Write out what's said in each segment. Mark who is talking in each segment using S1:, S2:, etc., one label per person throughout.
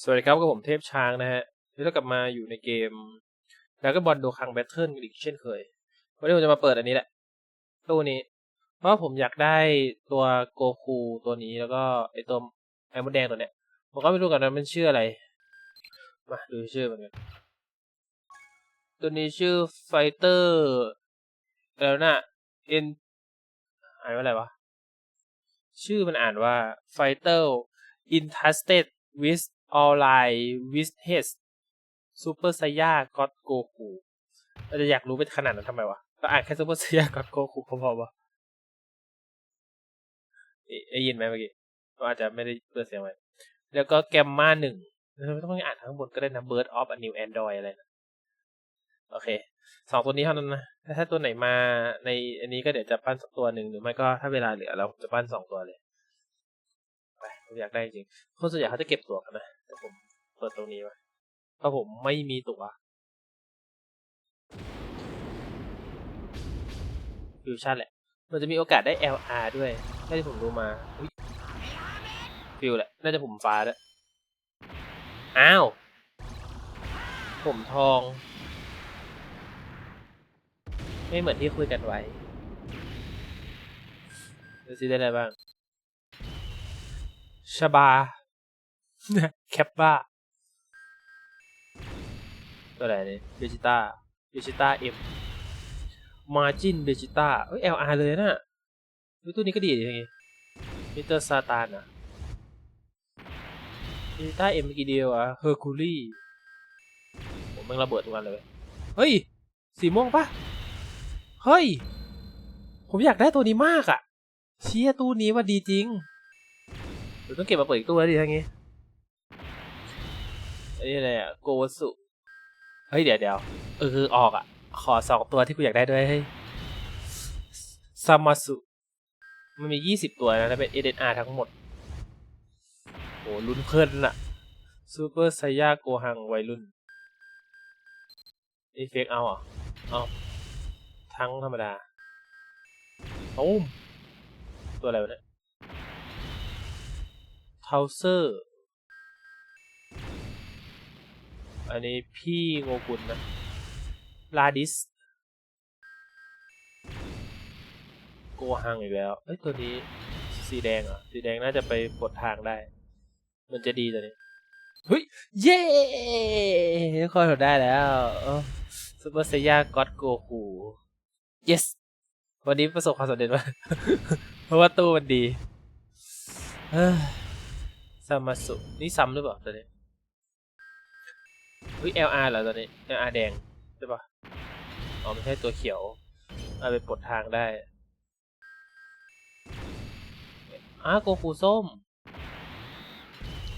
S1: สวัสดีครับกับผมเทพช้างนะฮะวันนี้เรากลับมาอยู่ในเกมแล้วก็บอลโดคังแบทเทิลกันอีกเช่นเคย วันนี้ผมจะมาเปิดอันนี้แหละ ตู้นี้ เพราะผมอยากได้ตัวโกคูตัวนี้แล้วก็ไอตัวไอมดแดงตัวเนี้ย ผมก็ไม่รู้กันว่ามันชื่ออะไร มาดูชื่อมันกัน ตัวนี้ชื่อไฟเตอร์แล้วนะเอ็นอ่านว่าอะไรวะ ชื่อมันอ่านว่า Fighter Interested with Online with H Super Saiyan God Goku เออลไลวิสเฮสซูเปอร์ไซยาก็โกคูเราจะอยากรู้ไปขนาดนั้นทำไมวะเราอ่านแค่ Super Saiyan God Goku ก็พอปะได้ยินไหมเมื่อกี้เราอาจจะไม่ได้เปิดเสียงไว้แล้วก็แกมมาหนึ่งไม่ต้องอ่านทั้งหมดก็ได้นะ Bird of a New Android อะไรนะโอเคสองตัวนี้เท่านั้นนะถ้าตัวไหนมาในอันนี้ก็เดี๋ยวจะปั้นสักตัวหนึ่งหรือไม่ก็ถ้าเวลาเหลือเราจะปั้นสองตัวเลย ผมอยากได้จริงคนส่วนใหญ่เขาจะเก็บตั๋วกันนะแต่ผมเปิดตรงนี้ไว้เพราะผมไม่มีตัวฟิวชั่นแหละ มันจะมีโอกาสได้ LR ด้วยถ้าที่ผมดูมาฟิวแหละ น่าจะผมฟ้าด้วยอ้าว ผมทอง ไม่เหมือนที่คุยกันไว้ดูซิได้อะไรบ้าง ชบา แคปบ้า ตัวไรนี่เบจิต้าเบจิต้าเอ็มมาจินเบจิต้าเอ้ย LR เลยนะเฮ้ยตัวนี้ก็ดีอย่างงี้มิสเตอร์ซาตานอะเบจิต้าเอ็มกี่เดียวอะเฮอร์คูลี่ผมแม่งระเบิดทุกวันเลย เฮ้ย สีม่วงปะเฮ้ย ผมอยากได้ตัวนี้มากอะเชี่ยตู้นี้ว่าดีจริง เดี๋ยวต้องเก็บมาเปิดอีกตู้แล้วดิทั้งนี้ไอันนี้อะไรอะโกวสุเฮ้ยเดี๋ยวเดี๋ยวเออออกอะ ขอสองตัวที่กูอยากได้ด้วยเฮ้ซามาสุมันมียี่สิบตัวนะแล้วเป็น SNR ทั้งหมดโหลุ้นเพลินอะซูเปอร์ไซยาโกฮังวัยรุ่นเอฟเฟกเอาอะเอาทั้งธรรมดาโอ้มตัวอะไรวะเนี่ย เทาเซอร์ อันนี้พี่โงกุลนะ ลาดิส โกฮังอีกแล้ว เอ้ย ตัวนี้สีแดงเหรอสีแดงน่าจะไปปลดทางได้ มันจะดีตัวนี้เฮ้ย เย้ทุกคนได้แล้วซูเปอร์เซย่าก็อดโกคู yes วันนี้ประสบความสำเร็จมากเพราะว่าตู้มันดีเฮ้ย ซามาสุนี่ซ้ำหรือเปล่าตัวนี้เฮ้ย LR เหรอตัวนี้ LR แดงใช่ปะอ๋อไม่ใช่ตัวเขียวเอาไปปลดทางได้อ้าโกคูส้ม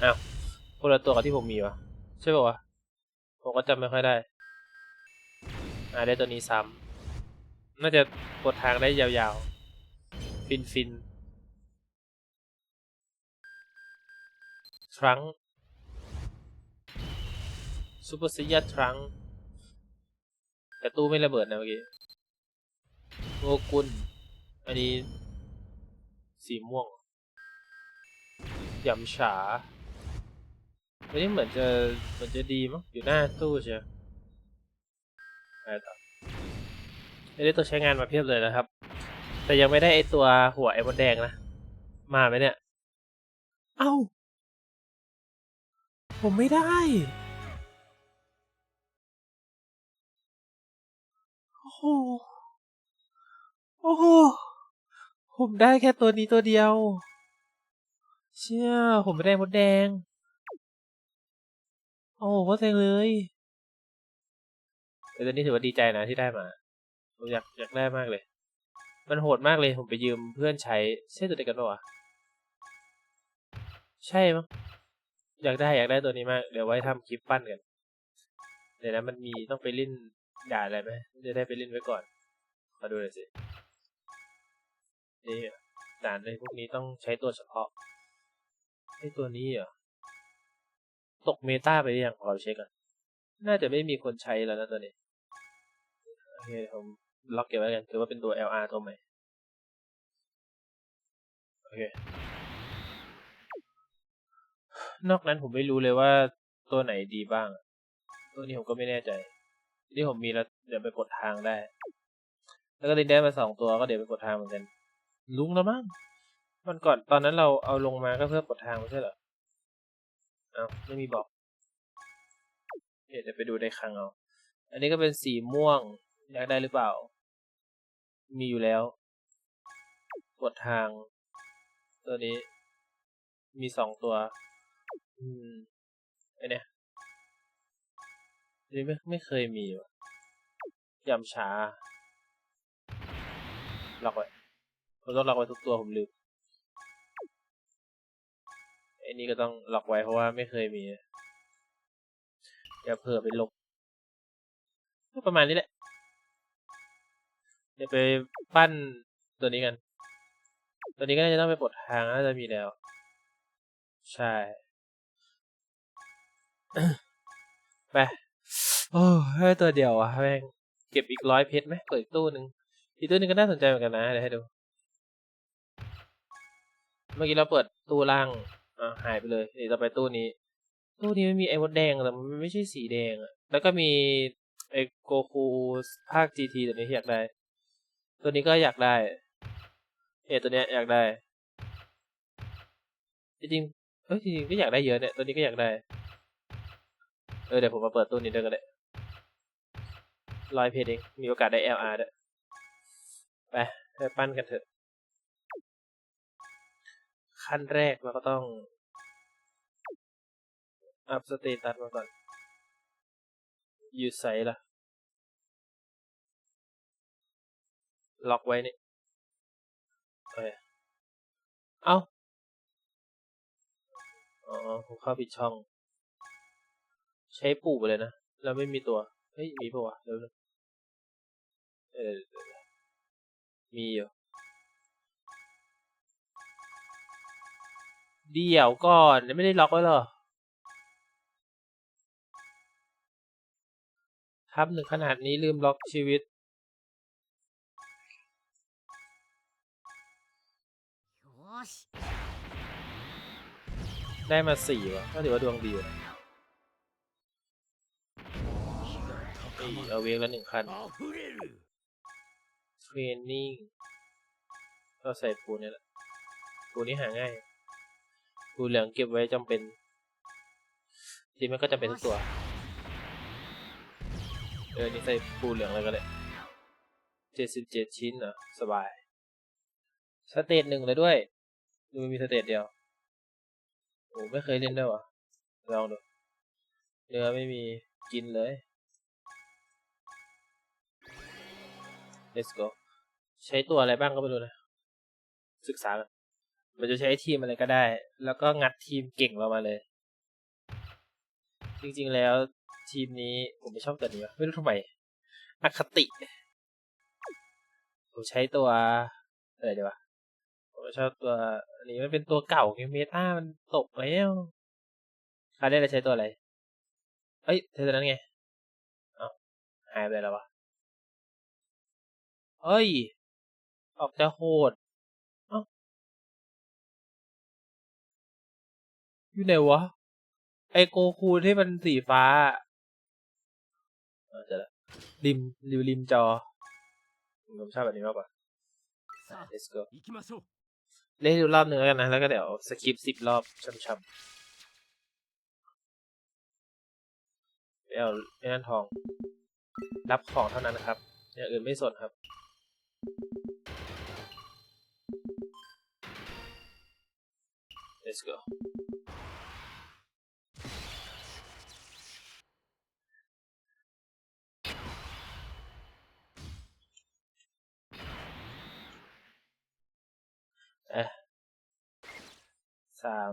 S1: อ้าวคนละตัวกับที่ผมมีวะใช่ปะวะผมก็จำไม่ค่อยได้อ่าได้ตัวนี้ซ้ำน่าจะปลดทางได้ยาวๆ ฟินฟิน ทรังซูเปอร์ซียาทรังแต่ตู้ไม่ระเบิดนะเมื่อกี้โงกุลอันนี้ สีม่วงยำฉาอันนี้เหมือนจะเหมือนจะดีมั้งอยู่หน้าตู้เชียวอะไรต่อได้ตัวใช้งานมาเพียบเลยนะครับ แต่ยังไม่ได้ไอตัวหัวไอ้มดแดงนะ มาไหมเนี่ย เอ้า ผมไม่ได้ โอ้โห โอ้โห ผมได้แค่ตัวนี้ตัวเดียว เชี่ย ผมไม่ได้มดแดง โอ้โหก็เซ็งเลยแต่ตอนนี้ถือว่าดีใจนะที่ได้มา ผมอยากอยากได้มากเลย มันโหดมากเลย ผมไปยืมเพื่อนใช้ ใช่ตัวเดียวกันปะวะ ใช่มั้ง อยากได้อยากได้ตัวนี้มาก เดี๋ยวไว้ทำคลิปปั้นกันเดี๋ยวนะมันมีต้องไปเล่นด่าอะไรไหมจะได้ไปเล่นไว้ก่อน มาดูหน่อยสินี่ด่านในพวกนี้ต้องใช้ตัวเฉพาะไอตัวนี้เหรอตกเมตาไปหรือยังขอเช็คก่อนน่าจะไม่มีคนใช้แล้วนะตัวนี้โอเคผมล็อกเก็บไว้กันถือว่าเป็นตัว LR ตัวใหม่โอเค นอกนั้นผมไม่รู้เลยว่าตัวไหนดีบ้าง ตัวนี้ผมก็ไม่แน่ใจ ที่ผมมีแล้วเดี๋ยวไปกดทางได้ แล้วก็ลินได้มาสองตัวก็เดี๋ยวไปกดทางเหมือนกัน ลุงแล้วมั้งมันก่อนตอนนั้นเราเอาลงมาก็เพื่อกดทางไม่ใช่เหรอเอาไม่มีบอกเดี๋ยวไปดูในคลังเอา อันนี้ก็เป็นสีม่วง อยากได้หรือเปล่า มีอยู่แล้ว กดทาง ตัวนี้ มีสองตัว อืมไอเนี่ยนี่ไม่ไม่เคยมีว่ะยำช้าล็อกไว้ผมต้องล็อกไว้ทุกตัวผมลืมไอ้นี่ก็ต้องล็อกไว้เพราะว่าไม่เคยมีอย่าเผื่อไปลบก็ประมาณนี้แหละ เดี๋ยวไปปั้นตัวนี้กัน ตัวนี้ก็น่าจะต้องไปปลดทางน่าจะมีแล้ว ใช่ ไปโอ้ให้ตัวเดียวอะแม่งเก็บอีกร้อยเพชรไหมเปิดอีกตู้หนึ่งอีกตู้หนึงก็น่าสนใจเหมือนกันนะเดี๋ยวให้ดู เมื่อกี้เราเปิดตู้ล่างอ่าหายไปเลยเดี๋ยวเราไปตู้นี้ ตู้นี้มันมีไอ้มดแดงแต่มันไม่ใช่สีแดงอะแล้วก็มีไอ้โกคูภาค GT ตัวนี้ที่อยากได้ ตัวนี้ก็อยากได้เอตัวเนี้ยอยากได้จริงๆเอ้ยจริงๆก็อยากได้เยอะเนี่ยตัวนี้ก็อยากได้ เออเดี๋ยวผมมาเปิดตู้นี้ด้วยก็ได้ร้อยเพจเอง มีโอกาสได้ LR ด้วย ไปไปปั้นกันเถอะ ขั้นแรกเราก็ต้อง อัพสเตตัสมาก่อน อยู่ไซล่ะล็อกไว้นี่โอเคเอ้า อ๋อผมเข้าผิดช่อง ใช้ปู่ไปเลยนะแล้วไม่มีตัว เฮ้ย มีปะวะเดี๋ยวนะเออเดี๋ยวนะมีอยู่เดี๋ยวก่อนยังไม่ได้ล็อกไว้เหรอทับหนึ่งขนาดนี้ลืมล็อกชีวิต
S2: よし
S1: ได้มาสี่วะก็ถือว่าดวงดีอยู่นะี่เอาเวกละหนึ่งคันเทรนนิ่งก็ใส่ปูนี่แหละปูนี้หาง่ายปูเหลืองเก็บไว้จำเป็นดีมันก็จะเป็นตัว เออ นี่ใส่ปูเหลืองเลยก็ได้เจ็ดสิบเจ็ดชิ้นอะ สบาย สเตจหนึ่งเลยด้วย ดูมีสเตจเดียวโอ้ไม่เคยเล่นด้วยวะลองดู เนื้อไม่มีกินเลย let's go ใช้ตัวอะไรบ้างก็ไม่รู้นะ ศึกษามันจะใช้ทีมอะไรก็ได้ แล้วก็งัดทีมเก่งเรามาเลย จริงๆแล้วทีมนี้ผมไม่ชอบตัวนี้ไม่รู้ทำไมอคติ ผมใช้ตัวอะไรดีวะผมชอบตัวอันนี้มันเป็นตัวเก่าไงเมตามันตกแล้วคาวนี้เราใช้ตัวอะไร เอ้ยเธอตัวนั้นไง เอ้าหายไปแล้ววะ เฮ้ย ออกจะโหดอยู่ไหนวะ ไอโกคูที่มันสีฟ้าเจอละริมริวริมจอผมชอบแบบนี้มากกว่า let's go เล่นดูรอบหนึ่งกันนะ แล้วก็เดี๋ยวสกิปสิบรอบช้ำๆไปเอาไอ้นั่นทอง รับของเท่านั้นนะครับ อย่างอื่นไม่สนครับ let's go เอะสาม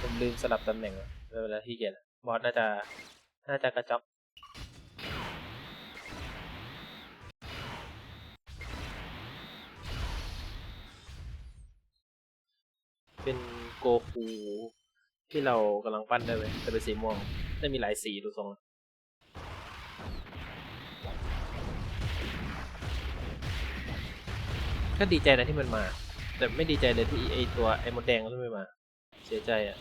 S1: ผมลืมสลับตำแหน่งเวลาที่เกียจอะบอสน่าจะ น่าจะกระจอก เป็นโกคูที่เรากำลังปั้นได้เลยแต่เป็นสีม่วงได้มีหลายสีดูทรงแล้วก็ดีใจนะที่มันมา แต่ไม่ดีใจเลยที่ไอตัวไอมดแดงก็ไม่มา เสียใจอะ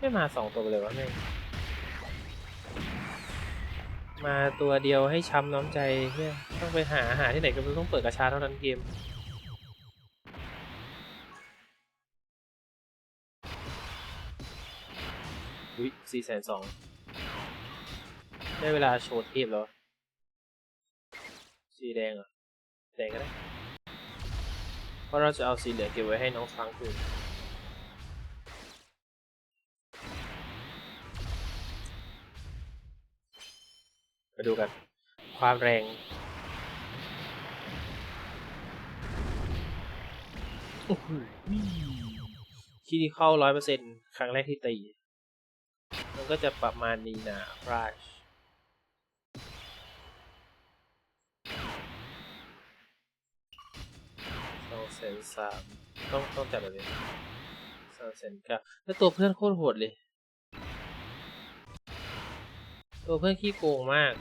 S1: ไม่มาสองตัวเลยวะแม่มาตัวเดียวให้ช้ำน้ำใจเพื่อต้องไปหาหาที่ไหนก็ไม่ต้องเปิดกระชาเท่านั้นเกม อุ้ยสี่แสนสองได้เวลาโชว์เทพแล้ว สีแดงเหรอแดงก็ได้ เพราะเราจะเอาสีเหลืองเก็บไว้ให้น้องฟังคืนมาดูกัน ความแรงโอ้โหคีที่เข้าร้อยเปอร์เซ็นต์ครั้งแรกที่ตี มันก็จะประมาณนี้นะฟราชสองแสนสามต้องต้องจับแบบนี้สองแสนเก้าแล้วตัวเพื่อนโคตรโหดเลย ตัวเพื่อนขี้โกงมาก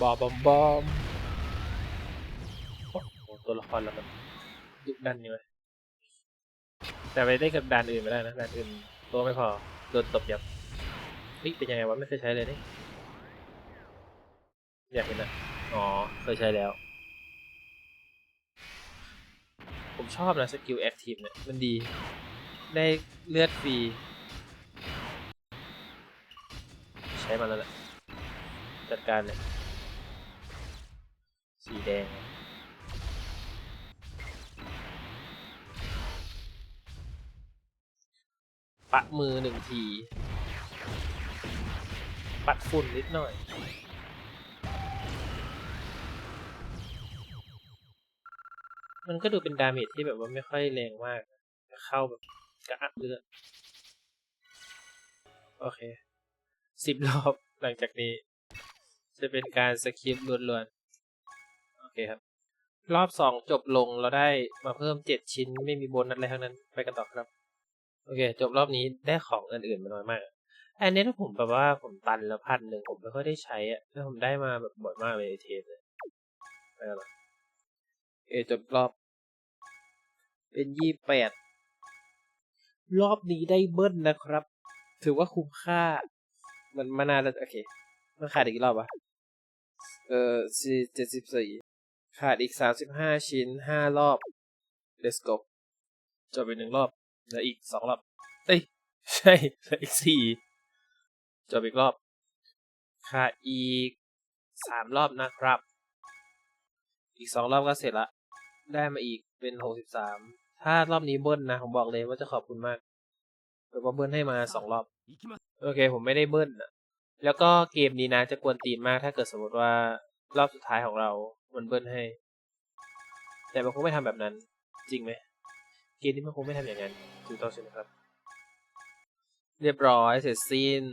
S1: บอมบอมบอมตัวละครเรามันดุดันนี่ไหมยแต่ไปได้กับด่านอื่นไม่ได้นะด่านอื่นตัวไม่พอโดนตบยับเฮ้ยเป็นยังไงวะไม่เคยใช้เลยนี่อยากเห็นนะอ๋อเคยใช้แล้ว ผมชอบนะสกิลแอคทีฟเนี่ยมันดี ได้เลือดฟรี ใช้มาแล้วแหละจัดการเลย สีแดง ปะมือหนึ่งที ปัดฝุ่นนิดหน่อยมันก็ดูเป็นดาเมจที่แบบว่าไม่ค่อยแรงมาก เข้าแบบกระอักเลือด โอเค สิบรอบหลังจากนี้ จะเป็นการสคริปต์ล้วน คครับ รอบสองจบลงเราได้มาเพิ่มเจ็ดชิ้นไม่มีโบนัสอะไรทั้งนั้นไปกันต่อครับ โอเค จบรอบนี้ได้ของอื่นๆมาน้อยมากอันนี้ถ้าผมแบบว่าผมตันแล้วพันหนึ่งผมไม่ค่อยได้ใช้อะแล้วผมได้มาแบบบ่อยมากเลยเทมเลยไปกันต่อเอจบรอบ เป็นยี่แปดรอบนี้ได้เบิ้ลนะครับ ถือว่าคุ้มค่า มันมานานแล้วโอเค มันขาดอีกรอบวะเออสี่เจ็ดสิบสี่ ขาดอีกสามสิบห้าชิ้นห้ารอบ let's go จบไปหนึ่งรอบเหลืออีกสองรอบ เอ้ย ใช่เหลืออีกสี่จบอีกรอบ ขาดอีกสามรอบนะครับ อีกสองรอบก็เสร็จละ ได้มาอีกเป็นหกสิบสามถ้ารอบนี้เบิ้ลนะ ผมบอกเลยว่าจะขอบคุณมากแปลว่าเบิ้ลให้มาสองรอบ โอเค ผมไม่ได้เบิ้ลนะแล้วก็เกมนี้นะจะกวนตีนมากถ้าเกิดสมมติว่ารอบสุดท้ายของเรา มันเบิ้ลให้ แต่มันคงไม่ทำแบบนั้น จริงไหมเกมนี้มันคงไม่ทำอย่างนั้นถูกต้องใช่ไหมครับ เรียบร้อยเสร็จสิ้น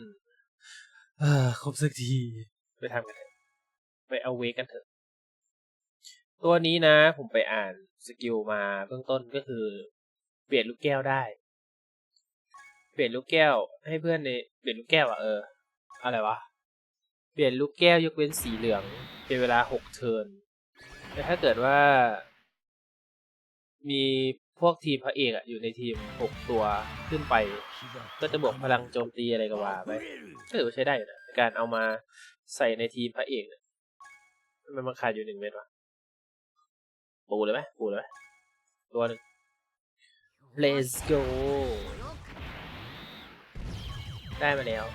S1: เอ้อครบสักทีไปทำกันเถอะไปเอาเวกันเถอะ ตัวนี้นะ ผมไปอ่านสกิลมาเบื้องต้นก็คือ เปลี่ยนลูกแก้วได้ เปลี่ยนลูกแก้ว ให้เพื่อนในเปลี่ยนลูกแก้วอะเออ อะไรวะ เปลี่ยนลูกแก้วยกเว้นสีเหลือง เป็นเวลาหกเทิร์น แต่ถ้าเกิดว่า มีพวกทีมพระเอกอะอยู่ในทีมหกตัวขึ้นไป ก็จะบวกพลังโจมตีอะไรก็ว่าไปก็ถือว่าใช้ได้อยู่นะการเอามาใส่ในทีมพระเอกเนี่ยทำไมมันขาดอยู่หนึ่งเม็ดวะปูเลยไหมปูเลยไหมตัวหนึ่ง let's go ได้มาแล้ว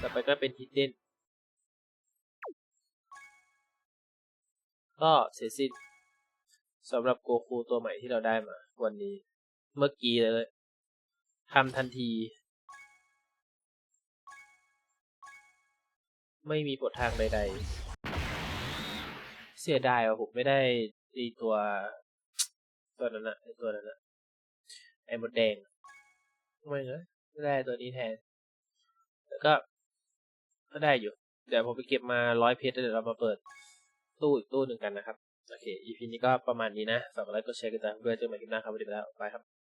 S1: ต่อไปก็เป็น hidden ก็เสร็จสิ้นสำหรับโกคูตัวใหม่ที่เราได้มา วันนี้เมื่อกี้เลยทำทันที ไม่มีบททางใดๆ เสียดายว่าผมไม่ได้ไอตัว ตัวนั้นอะไอตัวนั้นอะไอ้มดแดงทำไมเนอะไม่ได้ตัวนี้แทน แล้วก็ก็ได้อยู่ เดี๋ยวผมไปเก็บมาร้อยเพชรแล้วเดี๋ยวเรามาเปิด ตู้อีกตู้หนึ่งกันนะครับ โอเค EP นี้ก็ประมาณนี้นะฝากกดไลค์กดแชร์กันด้วยเจอกันใหม่คลิปหน้าครับสวัสดีครับบายครับ